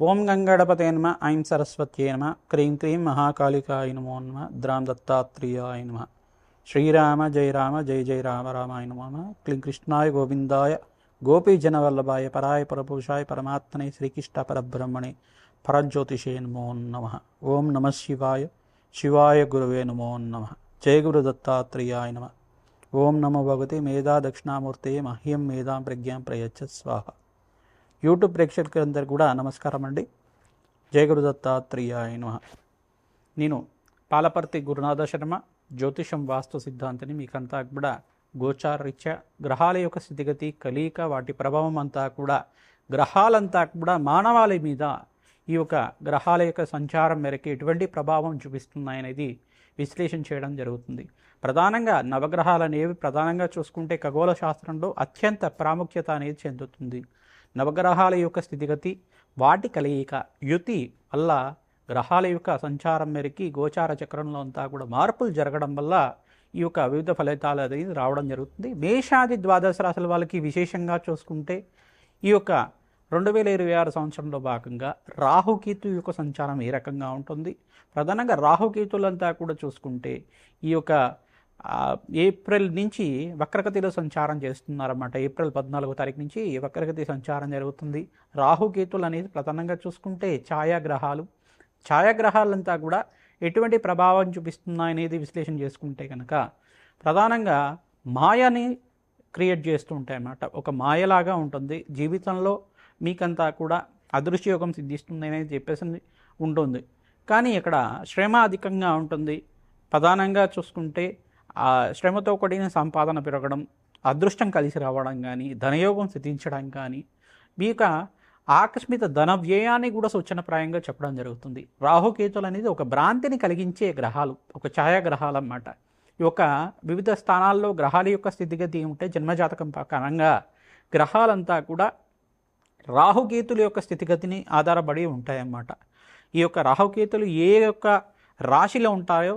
ఓం గంగడపతే నమ ఐం సరస్వత్యే నమ క్రీం క్రీం మహాకాళికాయ నమో నమ ద్రాం దత్తాత్రేయాయ నమ శ్రీరామ జయ రామ జయ జయ రామ రామాయ నమ క్లీం కృష్ణాయ గోవిందాయ గోపీజనవల్లభాయ పరాయ పరపురుషాయ పరమాత్మనే శ్రీకృష్ణ పరబ్రహ్మణే పరజ్యోతిషే నమో నమ ఓం నమ శివాయ శివాయ గురువే నమో నమ జయ గురు దత్తాత్రేయాయ నమ ఓం నమో భగవతి మేధా దక్షిణామూర్తే మహ్యం మేధాం ప్రజ్ఞాం ప్రయచ్చ స్వాహ యూట్యూబ్ ప్రేక్షకులందరూ కూడా నమస్కారం అండి. జయ గురు నమ. నేను పాలపర్తి గురునాథ శర్మ జ్యోతిషం వాస్తు సిద్ధాంతిని మీకంతా కూడా గోచారరీత్యా గ్రహాల యొక్క స్థితిగతి కలియిక వాటి ప్రభావం అంతా కూడా గ్రహాలంతా కూడా మానవాళి మీద ఈ యొక్క గ్రహాల యొక్క సంచారం మేరకు ఎటువంటి ప్రభావం చూపిస్తున్నాయనేది విశ్లేషణ చేయడం జరుగుతుంది. ప్రధానంగా నవగ్రహాలు అనేవి ప్రధానంగా చూసుకుంటే ఖగోళ శాస్త్రంలో అత్యంత ప్రాముఖ్యత అనేది చెందుతుంది. నవగ్రహాల యొక్క స్థితిగతి వాటి కలయిక యుతి వల్ల గ్రహాల యొక్క సంచారం మేరకి గోచార చక్రంలో అంతా కూడా మార్పులు జరగడం వల్ల ఈ యొక్క వివిధ ఫలితాలు అనేది రావడం జరుగుతుంది. మేషాది ద్వాదశ రాశుల వాళ్ళకి విశేషంగా చూసుకుంటే ఈ యొక్క రెండు వేల ఇరవై ఆరు సంవత్సరంలో భాగంగా రాహుకేతు యొక్క సంచారం ఏ రకంగా ఉంటుంది? ప్రధానంగా రాహుకేతులంతా కూడా చూసుకుంటే ఈ యొక్క ఏప్రిల్ నుంచి వక్రగతిలో సంచారం చేస్తున్నారన్నమాట. ఏప్రిల్ పద్నాలుగో తారీఖు నుంచి వక్రగతి సంచారం జరుగుతుంది. రాహుకేతులు అనేది ప్రధానంగా చూసుకుంటే ఛాయాగ్రహాలు. ఛాయాగ్రహాలంతా కూడా ఎటువంటి ప్రభావం చూపిస్తున్నాయనేది విశ్లేషణ చేసుకుంటే కనుక ప్రధానంగా మాయని క్రియేట్ చేస్తూ ఉంటాయి అన్నమాట ఒక మాయలాగా ఉంటుంది. జీవితంలో మీకంతా కూడా అదృశ్యయోగం సిద్ధిస్తుంది అనేది చెప్పేసి ఉంటుంది. కానీ ఇక్కడ శ్రమ అధికంగా ఉంటుంది. ప్రధానంగా చూసుకుంటే ఆ శ్రమతో కూడిన సంపాదన పెరగడం అదృష్టం కలిసి రావడం కానీ ధనయోగం సిద్ధించడం కానీ మీ యొక్క ఆకస్మిక ధన వ్యయాన్ని కూడా సూచనప్రాయంగా చెప్పడం జరుగుతుంది. రాహుకేతులు అనేది ఒక భ్రాంతిని కలిగించే గ్రహాలు ఒక ఛాయాగ్రహాలు అన్నమాట ఈ యొక్క వివిధ స్థానాల్లో గ్రహాల యొక్క స్థితిగతి ఏమిటంటే జన్మజాతకం ప్రకారంగా గ్రహాలంతా కూడా రాహుకేతుల యొక్క స్థితిగతిని ఆధారపడి ఉంటాయన్నమాట. ఈ యొక్క రాహుకేతులు ఏ యొక్క రాశిలో ఉంటాయో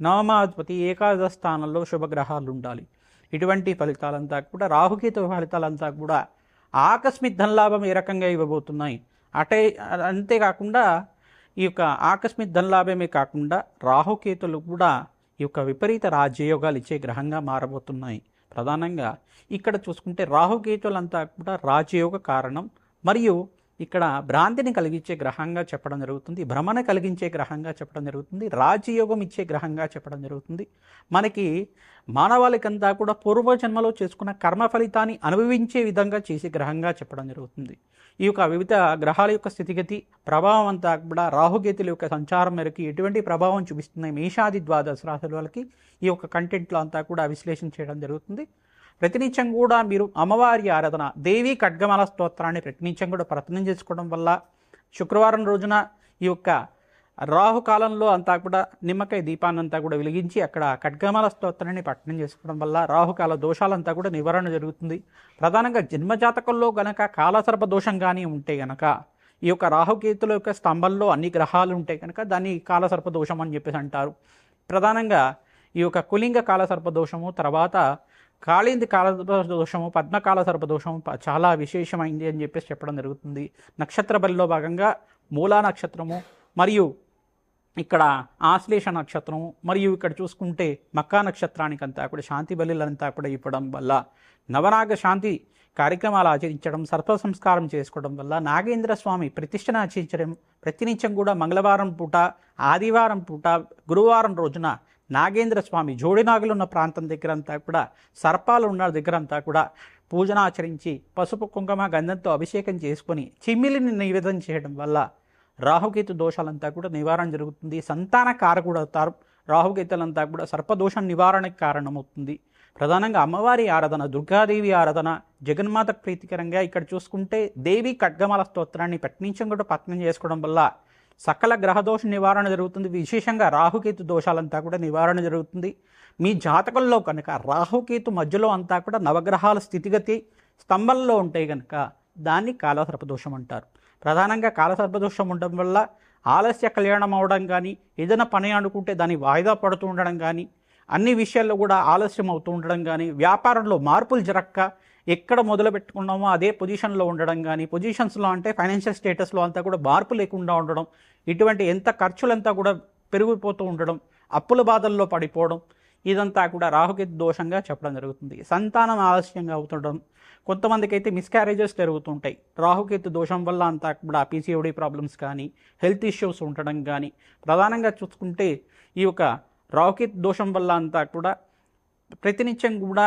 నవమాధిపతి ఏకాదశ స్థానంలో శుభగ్రహాలు ఉండాలి ఇటువంటి ఫలితాలంతా కూడా రాహుకేతు ఫలితాలంతా కూడా ఆకస్మిక ధనలాభం ఏ రకంగా ఇవ్వబోతున్నాయి? అటే అంతేకాకుండా ఈ యొక్క ఆకస్మిక ధనలాభమే కాకుండా రాహుకేతులు కూడా ఈ యొక్క విపరీత రాజయోగాలు ఇచ్చే గ్రహంగా మారబోతున్నాయి. ప్రధానంగా ఇక్కడ చూసుకుంటే రాహుకేతులంతా కూడా రాజయోగ కారణం. మరియు ఇక్కడ భ్రాంతిని కలిగించే గ్రహంగా చెప్పడం జరుగుతుంది భ్రమణ కలిగించే గ్రహంగా చెప్పడం జరుగుతుంది రాజయోగం ఇచ్చే గ్రహంగా చెప్పడం జరుగుతుంది. మనకి మానవాళికంతా కూడా పూర్వజన్మలో చేసుకున్న కర్మ ఫలితాన్ని అనుభవించే విధంగా చేసే గ్రహంగా చెప్పడం జరుగుతుంది. ఈ యొక్క వివిధ గ్రహాల యొక్క స్థితిగతి ప్రభావం అంతా కూడా రాహుగేతుల యొక్క సంచారం మేరకు ఎటువంటి ప్రభావం చూపిస్తున్నాయి మేషాది ద్వాదశ రాశుల వాళ్ళకి ఈ యొక్క కంటెంట్లో అంతా కూడా విశ్లేషణ చేయడం జరుగుతుంది. ప్రతినిత్యం కూడా మీరు అమ్మవారి ఆరాధన దేవి ఖడ్గమాల స్తోత్రాన్ని ప్రతినిత్యం కూడా ప్రయత్నం చేసుకోవడం వల్ల శుక్రవారం రోజున ఈ యొక్క రాహుకాలంలో అంతా కూడా నిమ్మకాయ దీపాన్ని అంతా కూడా వెలిగించి అక్కడ ఖడ్గమాల స్తోత్రాన్ని పట్టణం చేసుకోవడం వల్ల రాహుకాల దోషాలంతా కూడా నివారణ జరుగుతుంది. ప్రధానంగా జన్మజాతకంలో గనక కాలసర్ప దోషం కానీ ఉంటే గనక ఈ యొక్క రాహుకేతుల యొక్క స్తంభంలో అన్ని గ్రహాలు ఉంటాయి కనుక దాన్ని కాలసర్ప దోషం అని చెప్పేసి అంటారు. ప్రధానంగా ఈ యొక్క కులింగ కాలసర్ప దోషము తర్వాత కాళింది కాల దోషము పద్మకాల సర్ప దోషము చాలా విశేషమైంది అని చెప్పేసి చెప్పడం జరుగుతుంది. నక్షత్ర బలిలో భాగంగా మూలా నక్షత్రము మరియు ఇక్కడ ఆశ్లేష నక్షత్రము మరియు ఇక్కడ చూసుకుంటే మక్కా నక్షత్రానికంతా కూడా శాంతి బలిలంతా కూడా ఇవ్వడం వల్ల నవనాగ శాంతి కార్యక్రమాలు ఆచరించడం సర్ప సంస్కారం చేసుకోవడం వల్ల నాగేంద్ర స్వామి ప్రతిష్టను ఆచరించడం ప్రతినిత్యం కూడా మంగళవారం పూట ఆదివారం పూట గురువారం రోజున నాగేంద్ర స్వామి జోడినాగులు ఉన్న ప్రాంతం దగ్గర అంతా కూడా సర్పాలు ఉన్న దగ్గర అంతా కూడా పూజన ఆచరించి పసుపు కుంకుమ గంధంతో అభిషేకం చేసుకొని చిమ్మిలిని నివేదన చేయడం వల్ల రాహుకేతు దోషాలంతా కూడా నివారణ జరుగుతుంది. సంతాన కారకుడు అవుతారు. రాహుకేతులంతా కూడా సర్పదోష నివారణకు కారణమవుతుంది. ప్రధానంగా అమ్మవారి ఆరాధన దుర్గాదేవి ఆరాధన జగన్మాత ప్రీతికరంగా ఇక్కడ చూసుకుంటే దేవి ఖడ్గమాల స్తోత్రాన్ని పట్టించం కూడా పత్నం చేసుకోవడం వల్ల సకల గ్రహదోష నివారణ జరుగుతుంది. విశేషంగా రాహుకేతు దోషాలంతా కూడా నివారణ జరుగుతుంది. మీ జాతకంలో కనుక రాహుకేతు మధ్యలో అంతా కూడా నవగ్రహాల స్థితిగతి స్తంభంలో ఉంటాయి కనుక దాన్ని కాలసర్పదోషం అంటారు. ప్రధానంగా కాలసర్పదోషం ఉండడం వల్ల ఆలస్య కళ్యాణం అవడం కానీ ఏదైనా పని అనుకుంటే దాన్ని వాయిదా పడుతూ ఉండడం కానీ అన్ని విషయాల్లో కూడా ఆలస్యం అవుతూ ఉండడం కానీ వ్యాపారంలో మార్పులు జరక్క ఎక్కడ మొదలు పెట్టుకున్నామో అదే పొజిషన్లో ఉండడం కానీ పొజిషన్స్లో అంటే ఫైనాన్షియల్ స్టేటస్లో అంతా కూడా మార్పు లేకుండా ఉండడం ఇటువంటి ఎంత ఖర్చులంతా కూడా పెరిగిపోతూ ఉండడం అప్పుల బాధల్లో పడిపోవడం ఇదంతా కూడా రాహుకేతు దోషంగా చెప్పడం జరుగుతుంది. సంతానం ఆలస్యంగా అవుతుండడం కొంతమందికి అయితే మిస్క్యారేజెస్ జరుగుతుంటాయి. రాహుకేతు దోషం వల్ల అంతా కూడా పీసీఓడి ప్రాబ్లమ్స్ కానీ హెల్త్ ఇష్యూస్ ఉండడం కానీ ప్రధానంగా చూసుకుంటే ఈ యొక్క రాహుకేతు దోషం వల్ల అంతా కూడా ప్రతినిత్యం కూడా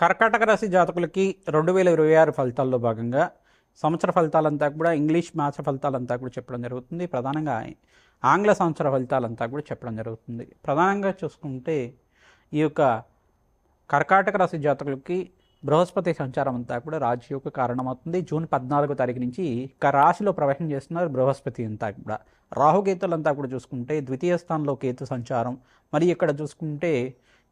కర్కాటక రాశి జాతకులకి రెండు వేల ఇరవై ఆరు ఫలితాల్లో భాగంగా సంవత్సర ఫలితాలంతా కూడా ఇంగ్లీష్ మాస ఫలితాలంతా కూడా చెప్పడం జరుగుతుంది. ప్రధానంగా ఆంగ్ల సంవత్సర ఫలితాలంతా కూడా చెప్పడం జరుగుతుంది. ప్రధానంగా చూసుకుంటే ఈ యొక్క కర్కాటక రాశి జాతకులకి బృహస్పతి సంచారం అంతా కూడా రాజయోగ కారణమవుతుంది. జూన్ పద్నాలుగో తారీఖు నుంచి ఇక రాశిలో ప్రవేశం చేస్తున్నారు బృహస్పతి అంతా కూడా. రాహుకేతులంతా కూడా చూసుకుంటే ద్వితీయ స్థానంలో కేతు సంచారం. మరి ఇక్కడ చూసుకుంటే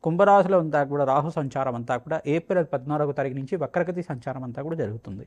కుంభరాశిలో అంతా కూడా రాహు సంచారం అంతా కూడా ఏప్రిల్ పద్నాలుగు తారీఖు నుంచి వక్రగతి సంచారం అంతా కూడా జరుగుతుంది.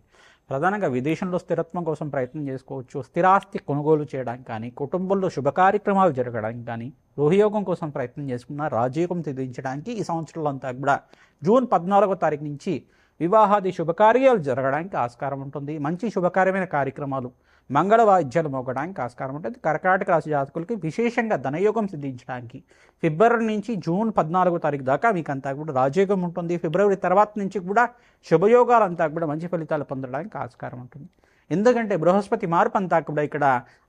ప్రధానంగా విదేశంలో స్థిరత్వం కోసం ప్రయత్నం చేసుకోవచ్చు. స్థిరాస్తి కొనుగోలు చేయడానికి కానీ కుటుంబంలో శుభ కార్యక్రమాలు జరగడానికి కానీ గృహయోగం కోసం ప్రయత్నం చేసుకున్న రాజయోగం తెదించడానికి ఈ సంవత్సరంలో అంతా కూడా జూన్ పద్నాలుగో తారీఖు నుంచి వివాహాది శుభకార్యాలు జరగడానికి ఆస్కారం ఉంటుంది. మంచి శుభకార్యమైన కార్యక్రమాలు మంగళ వాయిద్యాలు మోగడానికి ఆస్కారం ఉంటుంది. కర్కాటక రాశి జాతకులకి విశేషంగా ధనయోగం సిద్ధించడానికి ఫిబ్రవరి నుంచి జూన్ పద్నాలుగో తారీఖు దాకా మీకు అంతా కూడా రాజయోగం ఉంటుంది. ఫిబ్రవరి తర్వాత నుంచి కూడా శుభయోగాలంతా కూడా మంచి ఫలితాలు పొందడానికి ఆస్కారం ఉంటుంది. ఎందుకంటే బృహస్పతి మార్పు అంతా కూడా ఇక్కడ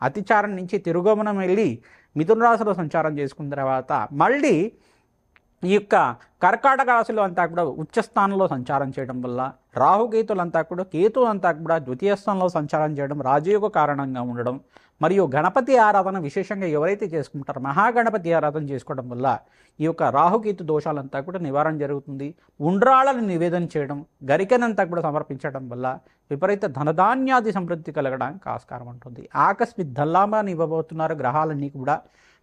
అతిచారం నుంచి తిరుగమనం వెళ్ళి మిథున రాశిలో సంచారం చేసుకున్న తర్వాత మళ్ళీ ఈ యొక్క కర్కాటక రాశిలో అంతా కూడా ఉచ్చ స్థానంలో సంచారం చేయడం వల్ల రాహుకేతులంతా కూడా కేతు అంతా కూడా ద్వితీయ స్థానంలో సంచారం చేయడం రాజయోగ కారణంగా ఉండడం మరియు గణపతి ఆరాధన విశేషంగా ఎవరైతే చేసుకుంటారో మహాగణపతి ఆరాధన చేసుకోవడం వల్ల ఈ యొక్క రాహుకేతు దోషాలంతా కూడా నివారణ జరుగుతుంది. ఉండ్రాళ్ళని నివేదన చేయడం గరికనంతా కూడా సమర్పించడం వల్ల విపరీత ధనధాన్యాది సమృద్ధి కలగడానికి ఆస్కారం ఉంటుంది. ఆకస్మిక్ ధల్లామాన్ని ఇవ్వబోతున్నారు గ్రహాలన్నీ కూడా.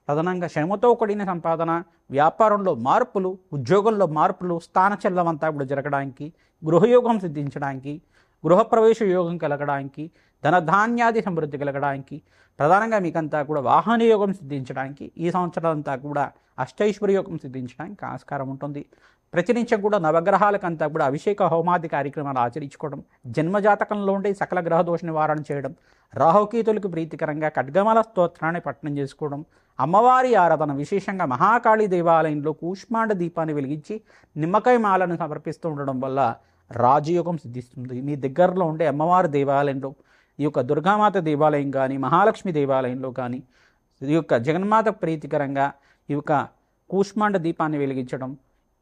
ప్రధానంగా శ్రమతో కూడిన సంపాదన వ్యాపారంలో మార్పులు ఉద్యోగంలో మార్పులు స్థాన అంతా కూడా జరగడానికి గృహయోగం సిద్ధించడానికి గృహప్రవేశ యోగం కలగడానికి ధనధాన్యాది సమృద్ధి కలగడానికి ప్రధానంగా మీకంతా కూడా వాహన యోగం సిద్ధించడానికి ఈ సంవత్సరం అంతా కూడా అష్టైశ్వర్య యోగం సిద్ధించడానికి ఆస్కారం ఉంటుంది. ప్రచురించక కూడా నవగ్రహాలకంతా కూడా అభిషేక హోమాది కార్యక్రమాలు ఆచరించుకోవడం జన్మజాతకంలో ఉండే సకల గ్రహ దోష నివారణ చేయడం రాహుకీతులకు ప్రీతికరంగా ఖడ్గమల స్తోత్రాన్ని పట్టణం చేసుకోవడం అమ్మవారి ఆరాధన విశేషంగా మహాకాళి దేవాలయంలో కూష్మాండ దీపాన్ని వెలిగించి నిమ్మకాయ మాలను సమర్పిస్తూ ఉండడం వల్ల రాజయోగం సిద్ధిస్తుంది. మీ దగ్గరలో ఉండే అమ్మవారి దేవాలయంలో ఈ యొక్క దుర్గామాత దేవాలయం కానీ మహాలక్ష్మి దేవాలయంలో కానీ ఈ యొక్క జగన్మాత ప్రీతికరంగా ఈ యొక్క కూష్మాండ దీపాన్ని వెలిగించడం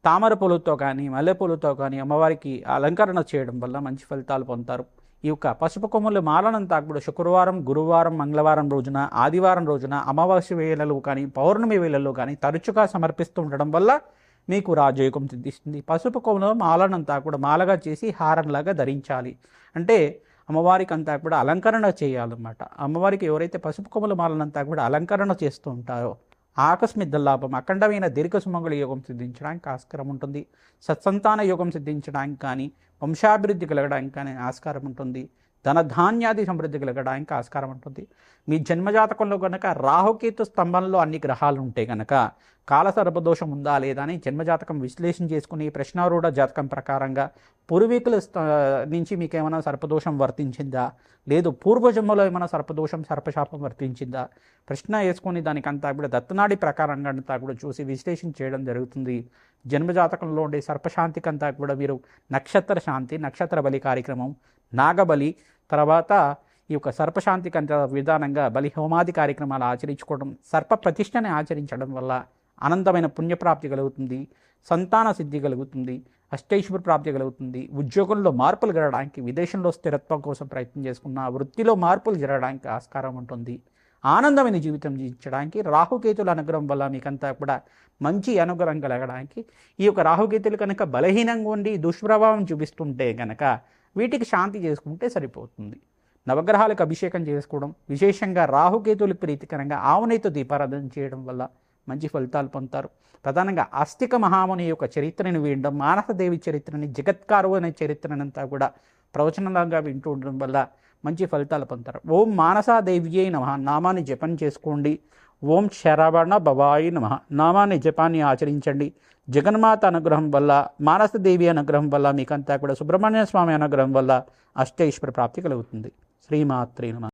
తామర పూలతో కానీ మల్లెపూలతో కానీ అమ్మవారికి అలంకరణ చేయడం వల్ల మంచి ఫలితాలు పొందుతారు. ఈ యొక్క పసుపు కొమ్ములు మాలనంతా కూడా శుక్రవారం గురువారం మంగళవారం రోజున ఆదివారం రోజున అమావాస్య వేళలో కానీ పౌర్ణమి వేళల్లో కానీ తరచుగా సమర్పిస్తూ ఉండడం వల్ల మీకు రాజయోగం సిద్ధిస్తుంది. పసుపు కొమ్ములు మాలనంతా కూడా మాలగా చేసి హారంలాగా ధరించాలి. అంటే అమ్మవారికి అంతా కూడా అలంకరణ చేయాలన్నమాట. అమ్మవారికి ఎవరైతే పసుపు కొమ్ముల మాలనంతా కూడా అలంకరణ చేస్తూ ఉంటారో ఆకస్మిక లాభం అఖండమైన దీర్ఘ సుమంగళ యోగం సిద్ధించడానికి ఆస్కారం ఉంటుంది. సత్సంతాన యోగం సిద్ధించడానికి కానీ వంశాభివృద్ధి కలగడానికి కానీ ఆస్కారం ఉంటుంది. ధనధాన్యాది సమృద్ధి కలగడానికి ఆస్కారం ఉంటుంది. మీ జన్మజాతకంలో కనుక రాహుకేతు స్తంభంలో అన్ని గ్రహాలు ఉంటే కనుక కాల సర్పదోషం ఉందా లేదా అని జన్మజాతకం విశ్లేషణ చేసుకుని ప్రశ్నారూఢ జాతకం ప్రకారంగా పూర్వీకుల స్థ- నుంచి మీకు ఏమైనా సర్పదోషం వర్తించిందా? లేదు పూర్వజన్మలో ఏమైనా సర్పదోషం సర్పశాపం వర్తించిందా? ప్రశ్న వేసుకొని దానికంతా కూడా దత్తనాడి ప్రకారంగా అంతా కూడా చూసి విశ్లేషణ చేయడం జరుగుతుంది. జన్మజాతకంలో ఉండే సర్పశాంతికంతా కూడా మీరు నక్షత్ర శాంతి నక్షత్ర బలి కార్యక్రమం నాగబలి తర్వాత ఈ యొక్క సర్పశాంతికి అంత విధానంగా బలి హోమాది కార్యక్రమాలు ఆచరించుకోవడం సర్ప ప్రతిష్టని ఆచరించడం వల్ల అనంతమైన పుణ్యప్రాప్తి కలుగుతుంది సంతాన సిద్ధి కలుగుతుంది అష్టైశ్వర ప్రాప్తి కలుగుతుంది. ఉద్యోగంలో మార్పులు జరగడానికి విదేశంలో స్థిరత్వం కోసం ప్రయత్నం చేసుకున్న వృత్తిలో మార్పులు జరగడానికి ఆస్కారం ఉంటుంది. ఆనందమైన జీవితం జీవించడానికి రాహుకేతుల అనుగ్రహం వల్ల మీకంతా కూడా మంచి అనుగ్రహం కలగడానికి ఈ యొక్క రాహుకేతులు కనుక బలహీనంగా ఉండి దుష్ప్రభావం చూపిస్తుంటే కనుక వీటికి శాంతి చేసుకుంటే సరిపోతుంది. నవగ్రహాలకు అభిషేకం చేసుకోవడం విశేషంగా రాహుకేతులకు ప్రీతికరంగా ఆవునేతో దీపారాధన చేయడం వల్ల మంచి ఫలితాలు పొందుతారు. ప్రధానంగా ఆస్తిక మహాముని యొక్క చరిత్రని వినడం మానసదేవి చరిత్రని జగత్కారు అనే చరిత్రనంతా కూడా ప్రవచనంగా వింటూ ఉండడం వల్ల మంచి ఫలితాలు పొందుతారు. ఓం మానసాదేవియే నమ. నామాన్ని జపం చేసుకోండి. ఓం శరావణ భవాయి నమ. నామాన్ని జపాన్ని ఆచరించండి. జగన్మాత అనుగ్రహం వల్ల మానసదేవి అనుగ్రహం వల్ల మీకంతా కూడా సుబ్రహ్మణ్య స్వామి అనుగ్రహం వల్ల అష్టైశ్వర ప్రాప్తి కలుగుతుంది. శ్రీమాత్రి నమ.